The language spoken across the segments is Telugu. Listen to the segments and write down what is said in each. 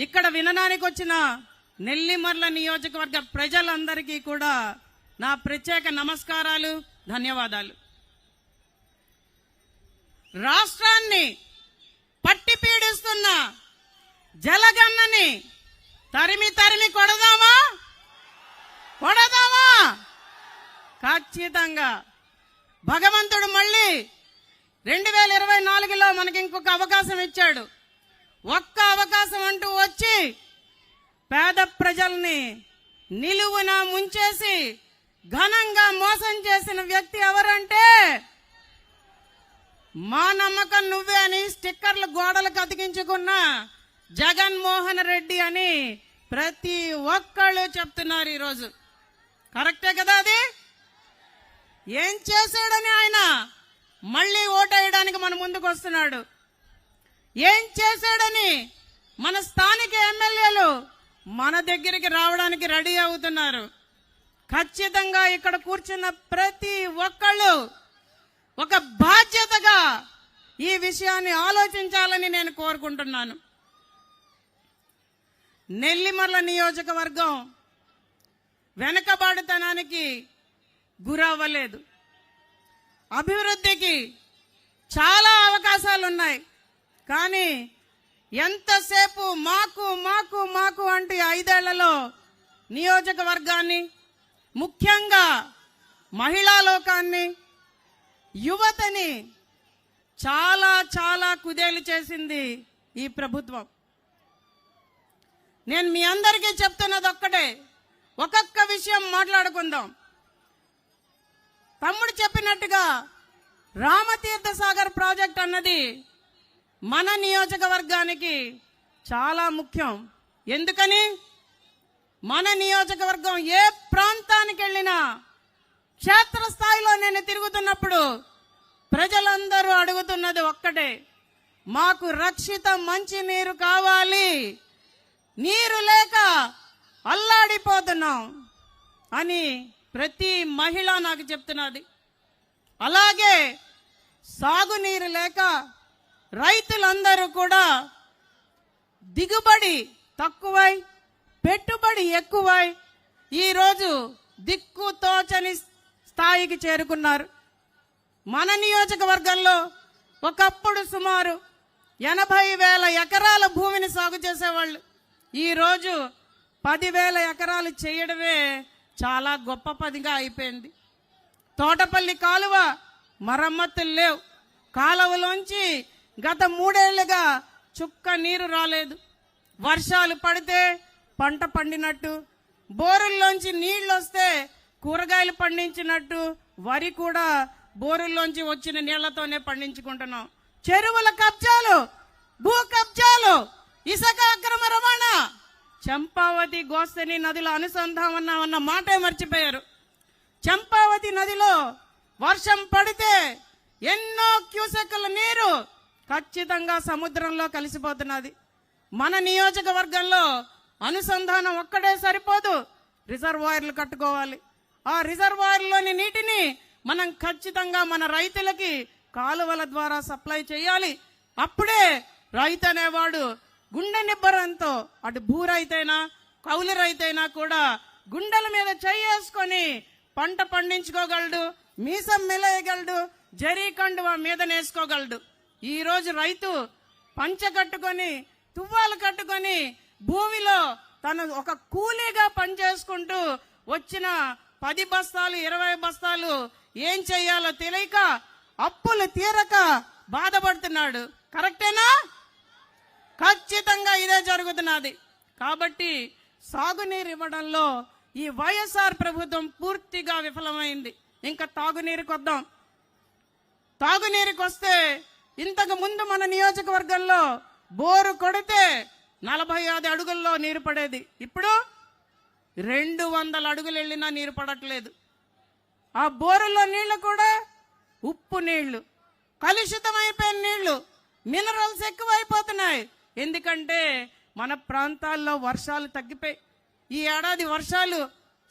ఇక్కడ వినడానికి వచ్చిన నెల్లిమర్ల నియోజకవర్గ ప్రజలందరికీ కూడా నా ప్రత్యేక నమస్కారాలు ధన్యవాదాలు. రాష్ట్రాన్ని పట్టి పీడిస్తున్న జలగన్నని తరిమి తరిమి కొడదామా? కొడదామా? ఖచ్చితంగా. భగవంతుడు మళ్ళీ రెండు వేల ఇరవై నాలుగులో మనకి ఇంకొక అవకాశం ఇచ్చాడు. ఒక్క అవకాశం అంటూ వచ్చి పేద ప్రజల్ని నిలువున ముంచేసి ఘనంగా మోసం చేసిన వ్యక్తి ఎవరంటే మా నమ్మకం నువ్వే అని స్టిక్కర్లు గోడలకు అతికించుకున్న జగన్మోహన్ రెడ్డి అని ప్రతి ఒక్కళ్ళు చెప్తున్నారు ఈరోజు. కరెక్టే కదా అది? ఏం చేశాడని ఆయన? మళ్ళీ ఓటేయడానికి మన ముందుకు వస్తున్నాడు ఏం చేశాడని మన స్థానిక ఎమ్మెల్యేలు మన దగ్గరికి రావడానికి రెడీ అవుతున్నారు. ఖచ్చితంగా ఇక్కడ కూర్చున్న ప్రతి ఒక్కళ్ళు ఒక బాధ్యతగా ఈ విషయాన్ని ఆలోచించాలని నేను కోరుకుంటున్నాను. నెల్లిమర్ల నియోజకవర్గం వెనకబాడుతనానికి గురవ్వలేదు. అభివృద్ధికి చాలా అవకాశాలు ఉన్నాయి కానీ ఎంతసేపు మాకు మాకు మాకు అంటే ఐదేళ్ళలో నియోజకవర్గాన్ని ముఖ్యంగా మహిళా లోకాన్ని యువతని చాలా చాలా కుదేలు చేసింది ఈ ప్రభుత్వం. నేను మీ అందరికీ చెప్తున్నది ఒక్కటే. ఒక్కొక్క విషయం మాట్లాడుకుందాం. తమ్ముడు చెప్పినట్టుగా రామతీర్థ సాగర్ ప్రాజెక్ట్ అన్నది మన నియోజకవర్గానికి చాలా ముఖ్యం. ఎందుకని? మన నియోజకవర్గం ఏ ప్రాంతానికి వెళ్ళినా క్షేత్రస్థాయిలో నేను తిరుగుతున్నప్పుడు ప్రజలందరూ అడుగుతున్నది ఒక్కటే. మాకు రక్షిత మంచి నీరు కావాలి. నీరు లేక అల్లాడిపోతున్నాం అని ప్రతి మహిళ నాకు చెప్తున్నది. అలాగే సాగునీరు లేక రైతులందరూ కూడా దిగుబడి తక్కువై పెట్టుబడి ఎక్కువై ఈరోజు దిక్కు తోచని స్థాయికి చేరుకున్నారు. మన నియోజకవర్గంలో ఒకప్పుడు సుమారు ఎనభై వేల ఎకరాల భూమిని సాగు చేసేవాళ్ళు. ఈరోజు పదివేల ఎకరాలు చేయడమే చాలా గొప్ప పదిగా అయిపోయింది. తోటపల్లి కాలువ మరమ్మతులు లేవు. కాలువలోంచి గత మూడేళ్ళుగా చుక్క నీరు రాలేదు. వర్షాలు పడితే పంట పండినట్టు బోరుల్లోంచి నీళ్ళు వస్తే కూరగాయలు పండించినట్టు వరి కూడా బోరుల్లోంచి వచ్చిన నీళ్ళతోనే పండించుకుంటున్నాం. చెరువుల కబ్జాలు భూ కబ్జాలు ఇసుక అక్రమ రవాణా చంపావతి గోస్తని నదిలో అనుసంధానం అన్న మాటే మర్చిపోయారు. చంపావతి నదిలో వర్షం పడితే ఎన్నో క్యూసెక్కుల నీరు ఖచ్చితంగా సముద్రంలో కలిసిపోతున్నది. మన నియోజకవర్గంలో అనుసంధానం ఒక్కడే సరిపోదు. రిజర్వాయర్లు కట్టుకోవాలి. ఆ రిజర్వాయర్లోని నీటిని మనం ఖచ్చితంగా మన రైతులకి కాలువల ద్వారా సప్లై చేయాలి. అప్పుడే రైతు అనేవాడు గుండె నిబ్బరంతో అటు భూ రైతైనా కౌలు రైతైనా కూడా గుండెల మీద చేసుకొని పంట పండించుకోగలడు మీసం మిలయగలడు జరీ కండువ మీద నేసుకోగలడు ఈరోజు రైతు పంచ కట్టుకొని తువ్వాలు కట్టుకొని భూమిలో తను ఒక కూలీగా పనిచేసుకుంటూ వచ్చిన పది బస్తాలు ఇరవై బస్తాలు ఏం చెయ్యాలో తెలియక అప్పులు తీరక బాధపడుతున్నాడు. కరెక్టేనా? ఖచ్చితంగా ఇదే జరుగుతున్నది. కాబట్టి సాగునీరు ఇవ్వడంలో ఈ వైఎస్ఆర్ ప్రభుత్వం పూర్తిగా విఫలమైంది. ఇంకా తాగునీరుకి వద్దాం తాగునీరుకి వస్తే ఇంతకు ముందు మన నియోజకవర్గంలో బోరు కొడితే నలభై ఐదు అడుగుల్లో నీరు పడేది. ఇప్పుడు రెండు వందల అడుగులు వెళ్ళినా నీరు పడట్లేదు. ఆ బోరులో నీళ్ళు కూడా ఉప్పు నీళ్ళు. కలుషితమైపోయిన నీళ్ళు. మినరల్స్ ఎక్కువైపోతున్నాయి. ఎందుకంటే మన ప్రాంతాల్లో వర్షాలు తగ్గిపోయి ఈ ఏడాది వర్షాలు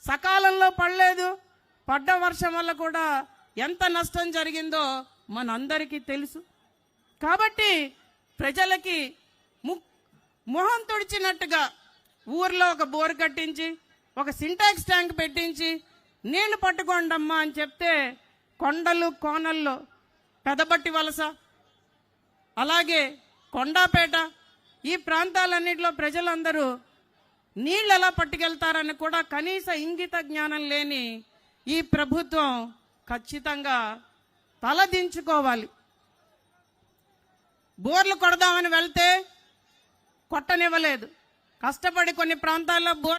సకాలంలో పడలేదు. పడ్డ వర్షం వల్ల కూడా ఎంత నష్టం జరిగిందో మనందరికీ తెలుసు. కాబట్టి ప్రజలకి ము మొహం తుడిచినట్టుగా ఊర్లో ఒక బోర్ కట్టించి ఒక సింటాక్స్ ట్యాంక్ పెట్టించి నీళ్ళు పట్టుకోండమ్మా అని చెప్తే కొండలు కోనల్లో పెదబట్టి వలస. అలాగే కొండాపేట ఈ ప్రాంతాలన్నింటిలో ప్రజలందరూ నీళ్ళు ఎలా పట్టుకెళ్తారని కూడా కనీస ఇంగిత జ్ఞానం లేని ఈ ప్రభుత్వం ఖచ్చితంగా తలదించుకోవాలి. బోర్లు కొడదామని వెళ్తే కొట్టనివ్వలేదు. కష్టపడి కొన్ని ప్రాంతాల్లో బోర్